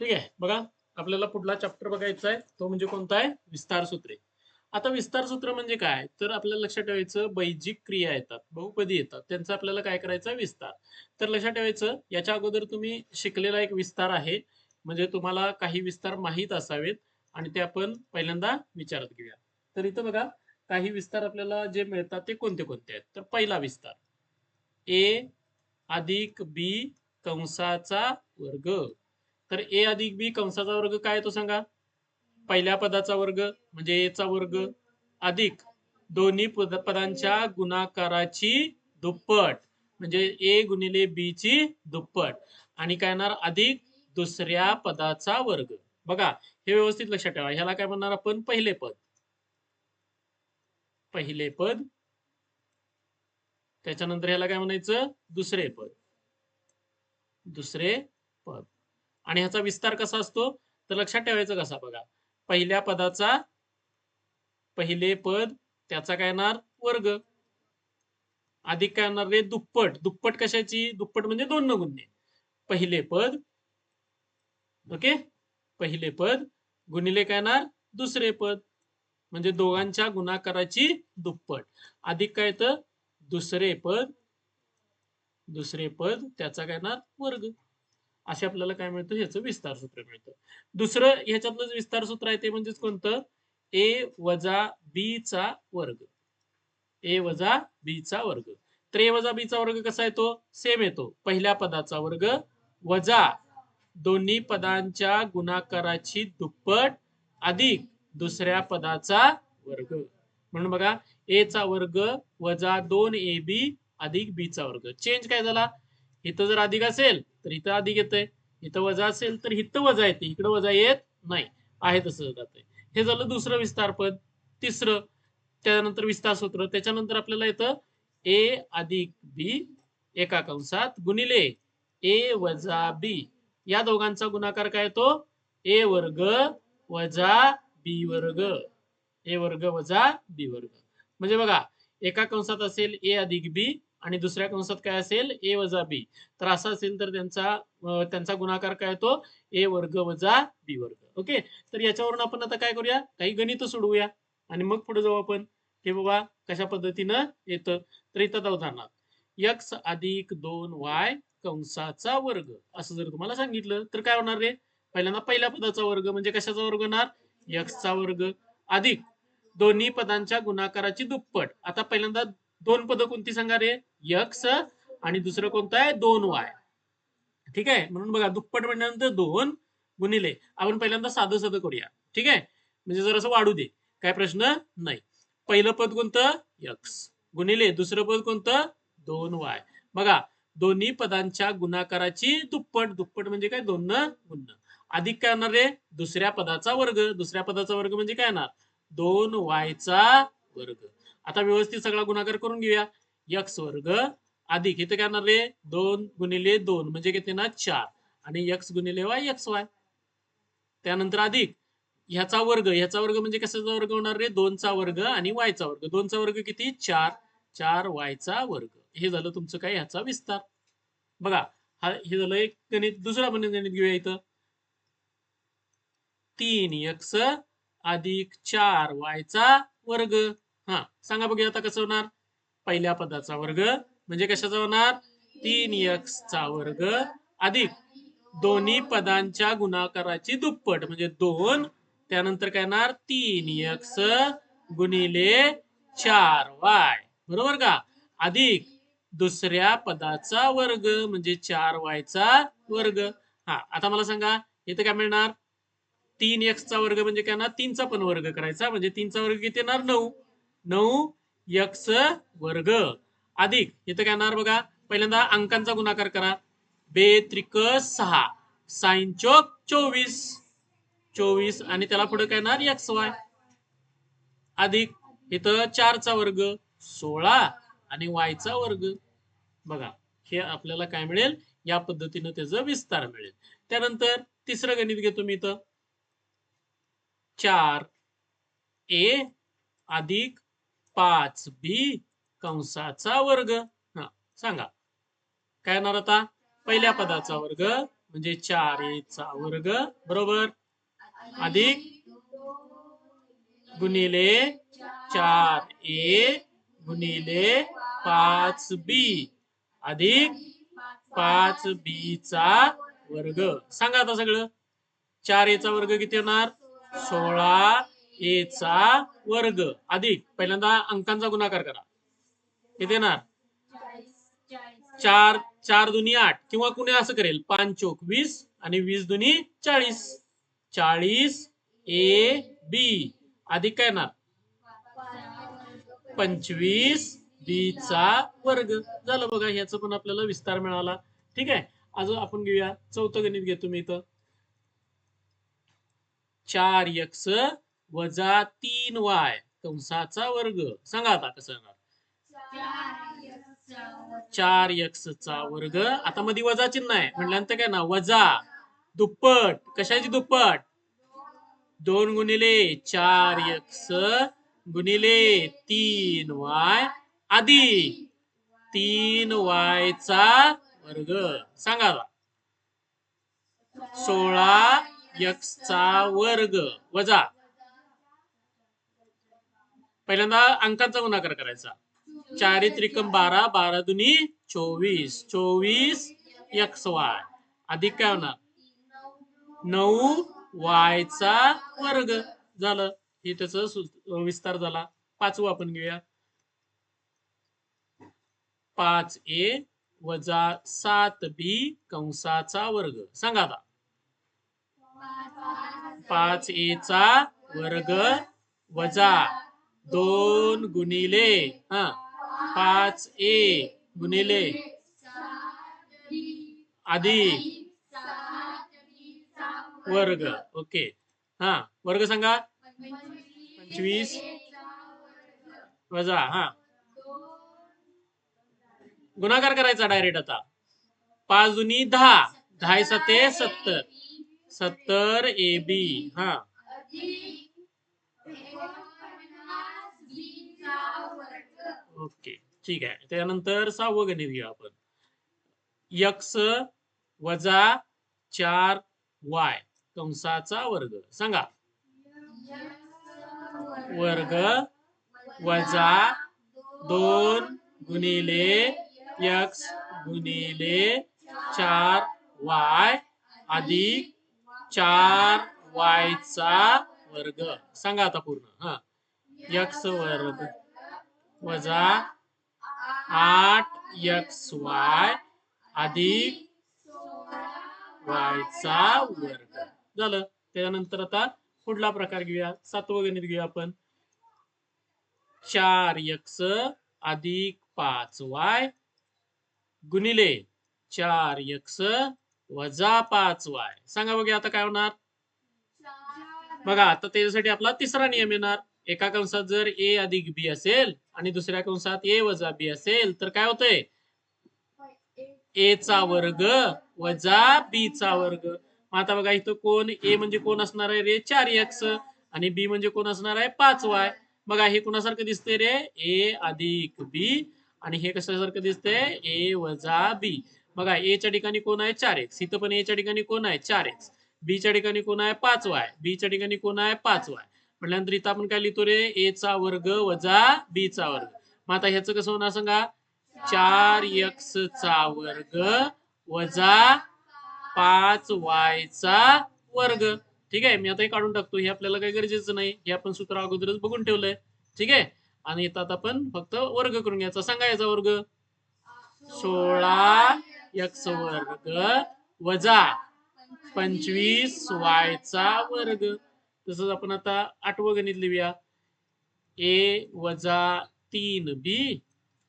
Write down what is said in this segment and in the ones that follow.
ठीक आहे. बघा आपल्याला पुढला चॅप्टर बघायचा आहे. तो म्हणजे कोणता आहे? विस्तार सूत्रे. आता विस्तार सूत्र म्हणजे काय? तर आपल्याला लक्षात ठेवायचं बैजिक क्रिया येतात. बहुपदी येतात. त्यांचा आपल्याला काय करायचं? विस्तार. तर लक्षात ठेवायचं याच्या अगोदर तुम्ही शिकलेला एक विस्तार आहे. म्हणजे तुम्हाला काही विस्तार माहीत असावेत आणि ते आपण पहिल्यांदा विचारात घेऊया. तर इथं बघा काही विस्तार आपल्याला जे मिळतात ते कोणते कोणते आहेत? तर पहिला विस्तार. ए अधिक बी कंसाचा वर्ग. तर ए अधिक बी कंसाचा वर्ग काय तो सांगा? पहिल्या पदाचा वर्ग म्हणजे ए चा वर्ग अधिक दोन्ही पद पदांच्या गुणाकाराची दुप्पट. म्हणजे ए गुणिले बी ची दुप्पट. आणि काय येणार? अधिक दुसऱ्या पदाचा वर्ग. बघा हे व्यवस्थित लक्षात ठेवा. ह्याला काय म्हणणार आपण? पहिले पद. पहिले पद. त्याच्यानंतर ह्याला काय म्हणायचं? दुसरे पद. दुसरे पद. आणि ह्याचा विस्तार कसा असतो? तर लक्षात ठेवायचं कसा बघा. पहिल्या पदाचा पहिले पद त्याचा काय येणार? वर्ग. अधिक काय येणार रे? दुप्पट. दुप्पट कशाची? दुप्पट म्हणजे दोन न पहिले पद ओके? पहिले पद गुणिले काय येणार? दुसरे पद. म्हणजे दोघांच्या गुणाकाराची दुप्पट. अधिक काय तर दुसरे पद दुसरे पद त्याचा काय येणार? वर्ग. असे आपल्याला काय मिळतं? ह्याचं विस्तार सूत्र मिळतं. दुसरं ह्याच्यातलं विस्तार सूत्र आहे ते म्हणजेच कोणतं? ए वजा बी चा वर्ग. ए वजा बी चा वर्ग. तर ए वजा बी चा वर्ग कसा येतो? सेम येतो. पहिल्या पदाचा वर्ग वजा दोन्ही पदांच्या गुणाकाराची दुप्पट अधिक दुसऱ्या पदाचा वर्ग. म्हणून बघा ए चा वर्ग वजा दोन ए बी अधिक बी चा वर्ग. चेंज काय झाला? इथं जर अधिक असेल तर इथं अधिक येतंय. इथं वजा असेल तर इथं वजा येते. इकडं वजा येत नाही. आहे तसं जातंय हे झालं दुसरं विस्तार पद तिसरं त्यानंतर विस्तार सूत्र. त्याच्यानंतर आपल्याला येतं ए अधिक बी एका कंसात गुणिले ए वजा बी या दोघांचा गुणाकार काय येतो? ए वर्ग वजा बी वर्ग. ए वर्ग वजा बी वर्ग. म्हणजे बघा एका कंसात असेल ए अधिक बी आणि दुसऱ्या कंसात काय असेल? ए वजा बी. तर असा असेल तर त्यांचा त्यांचा गुणाकार काय येतो ए वर्ग वजा बी वर्ग. ओके? तर याच्यावरून आपण आता काय करूया? काही गणित सोडवूया. आणि मग पुढे जाऊ आपण. हे बाबा कशा पद्धतीनं येतं. तर इथं उदाहरणार्थ यक्स अधिक दोन वाय कंसाचा वर्ग. असं जर तुम्हाला सांगितलं तर काय होणार रे? पहिल्यांदा पहिल्या पदाचा वर्ग म्हणजे कशाचा वर्ग होणार? यक्सचा वर्ग. अधिक दोन्ही पदांच्या गुणाकाराची दुप्पट. आता पहिल्यांदा दोन पद कोणती सांगा रे? यक्स आणि दुसरं कोणतं आहे? दोन वाय. ठीक आहे? म्हणून बघा दुप्पट म्हणल्यानंतर दोन गुणिले आपण पहिल्यांदा साधं साधं करूया. ठीक आहे? म्हणजे जर असं वाढू दे काय प्रश्न नाही. पहिलं पद कोणतं? यक्स गुणिले दुसरं पद कोणतं? दोन वाय. बघा दोन्ही पदांच्या गुणाकाराची दुप्पट दुप्पट म्हणजे काय? दोन गुण. अधिक काय येणार रे? दुसऱ्या पदाचा वर्ग. दुसऱ्या पदाचा वर्ग म्हणजे काय येणार दोन वायचा वर्ग. आता व्यवस्थित सगळा गुणाकार करून घेऊया. यक्स वर्ग अधिक इथे काय येणार रे? दोन गुणिले दोन म्हणजे किती ना चार. आणि यक्स गुणिले वाय यक्स वाय त्यानंतर अधिक ह्याचा वर्ग ह्याचा वर्ग म्हणजे कशाचा वर्ग होणार रे? दोनचा वर्ग आणि वायचा वर्ग. दोनचा वर्ग किती? चार. चार वायचा वर्ग. हे झालं तुमचं काय? ह्याचा विस्तार. बघा हा हे झालं एक गणित दुसरा पण गणित घेऊया इथं. तीन यक्स अधिक चार वायचा वर्ग. हा सांगा बघूया आता कसं होणार. पहिल्या पदाचा वर्ग म्हणजे कशाचा होणार? तीन एक्स चा वर्ग अधिक दोन्ही पदांच्या गुणाकाराची दुप्पट म्हणजे दोन. त्यानंतर काय येणार? तीन यक्स गुणिले चार वाय बरोबर का? अधिक दुसऱ्या पदाचा वर्ग म्हणजे चार वायचा वर्ग. हा आता मला सांगा इथं काय मिळणार? तीन एक्सचा वर्ग म्हणजे काय ना तीनचा पण वर्ग करायचा म्हणजे तीनचा वर्ग किती येणार? नऊ. नऊ यक्स वर्ग. अधिक. इथं काय येणार बघा? पहिल्यांदा अंकांचा गुणाकार करा. बे त्रिक सहा. साइन चोक चोवीस. चोवीस. आणि त्याला पुढे काय येणार? X Y. अधिक. इथं चारचा वर्ग सोळा. आणि वायचा वर्ग. बघा हे आपल्याला काय मिळेल? या पद्धतीनं त्याचं विस्तार मिळेल. त्यानंतर तिसरं गणित घेतो मी इथं. चार. ए अधिक पाच बी कंसाचा वर्ग. हा सांगा. काय येणार आता? पहिल्या पदाचा वर्ग म्हणजे चार एचा वर्ग बरोबर? अधिक गुणिले चार ए गुणिले पाच बी. अधिक पाच बी चा वर्ग. सांगा आता सगळं. चार एचा वर्ग किती येणार सोळा ए चा वर्ग. अधिक. पहिल्यांदा अंकांचा गुणाकार करा. किती येणार चार चार दुनी आठ. किंवा कुणी असं करेल पाच चोक वीस आणि वीस दुनी चाळीस. चाळीस ए बी. अधिक काय येणार? पंचवीस बी चा वर्ग. झालं बघा ह्याचं पण आपल्याला विस्तार मिळाला. ठीक आहे? अजून आपण घेऊया. चौथं गणित घेतो मी इथं. चार यक्स वजा तीन वाय. कंसाचा वर्ग. सांगा आता कसं येणार? चार एक्स चा वर्ग. आता मध्ये वजा चिन्ह आहे. म्हटल्यानंतर काय ना वजा. दुप्पट. कशाची दुप्पट? दोन गुणिले चार एक्स गुणिले तीन वाय. आधी तीन वाय चा वर्ग. सांगा सोळा एक्स चा वर्ग. वजा. पहिल्यांदा अंकांचा गुणाकार करायचा. चारित्रिकम बारा बारा दुनी चोवीस. चोवीस एक्स वाय. अधिक काय होणार? नऊ वायचा वर्ग झालं. हे त्याच विस्तार झाला. पाचवं आपण घेऊया. पाच ए वजा सात बी कंसाचा वर्ग. सांगा आता. पाच ए चा वर्ग वजा दोन गुणिले हा पाच ए गुणिले. अधिक वर्ग ओके. हा वर्ग सांगा. पंचवीस. वजा हा. गुणाकार करायचा डायरेक्ट आता. पाच जुनी दहा दहा सते सत्तर. सत्तर ए बी हा. ओके ठीक आहे. त्यानंतर सहावं गणित घेऊ आपण. यक्स वजा चार वाय कंसाचा वर्ग. सांगा. वर्ग वजा दोन गुणिले यक्स गुणिले चार वाय अधिक चार वायचा वर्ग. सांगा आता पूर्ण. हा. यक्स वर्ग. वजा आठ यक्स वाय अधिक वायचा वर्ग. झालं. त्यानंतर आता पुढला प्रकार घेऊया. सातवं गणित घेऊया आपण. चार यक्स अधिक पाच वाय गुणिले चार यक्स वजा पाच वाय. सांगा बघा आता काय होणार? बघा आता त्याच्यासाठी आपला तिसरा नियम येणार. एका कंसात जर ए अधिक बी असेल आणि दुसऱ्या कंसात ए वजा बी असेल तर काय होतंय? ए चा वर्ग वजा बी चा वर्ग. मग आता बघा इथं कोण ए म्हणजे कोण असणार आहे रे? चार एक्स. आणि बी म्हणजे कोण असणार आहे? पाच वाय. बघा हे कोणासारखं दिसतंय रे? ए अधिक बी. आणि हे कशासारखं दिसतंय? ए वजा बी. बघा ए च्या ठिकाणी कोण आहे? चार एक्स. इथं पण ए च्या ठिकाणी कोण आहे? चार एक्स. बी च्या ठिकाणी कोण आहे? पाच वाय. बी च्या ठिकाणी कोण आहे? पाच वाय. म्हटल्यानंतर इथं आपण काय लिहितो रे? ए चा वर्ग वजा बी चा वर्ग. मग आता ह्याचं कसं होणार सांगा? चार एक्स चा वर्ग वजा पाच वाय चा वर्ग. ठीक आहे? मी आता हे काढून टाकतो. हे आपल्याला काही गरजेचं नाही. हे आपण सूत्र अगोदरच बघून ठेवलंय. ठीक आहे? आणि इथं आपण फक्त वर्ग करून घ्यायचा. सांगा याचा वर्ग. सोळा एक्स वर्ग वजा पंचवीस वायचा वर्ग. तसंच आपण आता आठवं गणित लिहूया. ए वजा तीन बी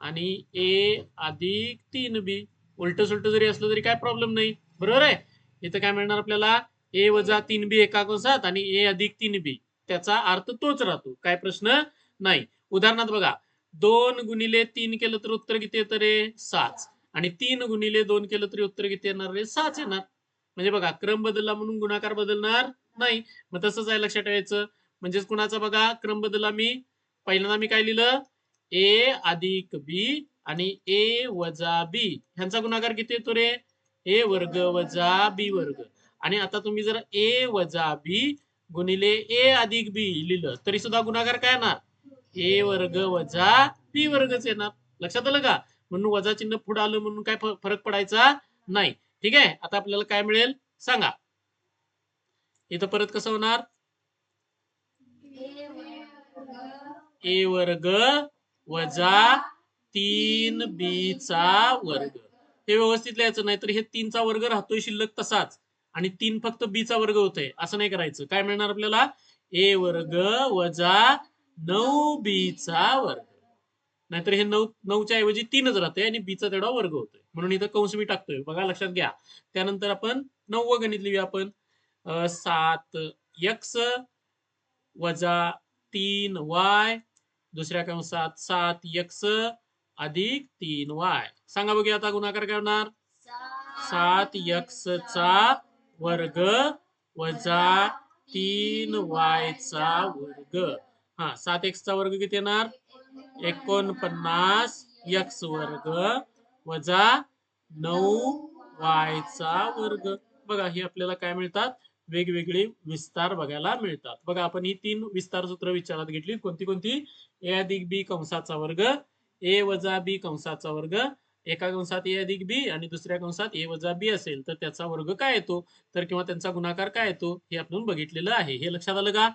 आणि ए अधिक तीन बी. उलट सुलट जरी असलं तरी काय प्रॉब्लेम नाही. बरोबर आहे? इथं काय मिळणार आपल्याला? ए वजा तीन बी एका कंसात आणि ए अधिक तीन बी. त्याचा अर्थ तोच राहतो. काय प्रश्न? नाही. उदाहरणार्थ बघा. दोन गुणिले तीन केलं तर उत्तर किती येतं रे? सात. आणि तीन गुणिले दोन केलं तरी उत्तर किती येणार रे? सात येणार. म्हणजे बघा क्रम बदलला म्हणून गुणाकार बदलणार. नाही. मग तसंच आहे लक्षात ठेवायचं. म्हणजेच कुणाचा बघा? क्रम बदलला मी. पहिल्यांदा मी काय लिहिलं? ए अधिक बी आणि ए वजा बी. ह्यांचा गुणाकार किती येतो रे? ए वर्ग वजा बी वर्ग. आणि आता तुम्ही जर ए वजा बी गुणिले ए अधिक बी लिहिलं तरी सुद्धा गुणाकार काय येणार? ए वर्ग वजा बी वर्गच येणार. लक्षात आलं का? म्हणून वजा चिन्ह पुढे आलं म्हणून काय फरक पडायचा नाही. ठीक आहे? आता आपल्याला काय मिळेल? सांगा. इथं परत कसं होणार? ए वर्ग वजा तीन बी चा वर्ग. हे व्यवस्थित लिहायचं नाही तर हे तीनचा वर्ग राहतोय शिल्लक तसाच. आणि तीन फक्त बी चा वर्ग होतोय. असं नाही करायचं. काय मिळणार आपल्याला? ए वर्ग वजा नऊ बी चा वर्ग. नाहीतर हे नऊ नऊच्या ऐवजी तीनच राहते आणि बीचा तेवढा वर्ग होतोय. म्हणून इथं कंस मी टाकतोय. बघा लक्षात घ्या. त्यानंतर आपण नववं गणित लिहूया आपण. सात. यक्स वजा तीन वाय. दुसऱ्या कंसात सात यक्स अधिक तीन वाय. सांगा बघूया आता गुणाकार काय होणार? सात यक्स चा वर्ग वजा तीन वाय चा वर्ग. हा सात एक्स चा वर्ग किती येणार? एकोणपन्नास यक्स वर्ग वजा नऊ वायचा वर्ग. बघा हे आपल्याला काय मिळतात? वेगवेगळे विस्तार बघायला मिळतात. बघा आपण ही तीन विस्तार सूत्र विचारात घेतली. कोणती कोणती? ए अधिक बी कंसाचा वर्ग ए वजा बी कंसाचा वर्ग. एका कंसात ए अधिक बी आणि दुसऱ्या कंसात ए वजा बी असेल तर त्याचा वर्ग काय येतो? तर किंवा त्यांचा गुणाकार काय येतो? हे आपण बघितलेलं आहे. हे लक्षात आलं का?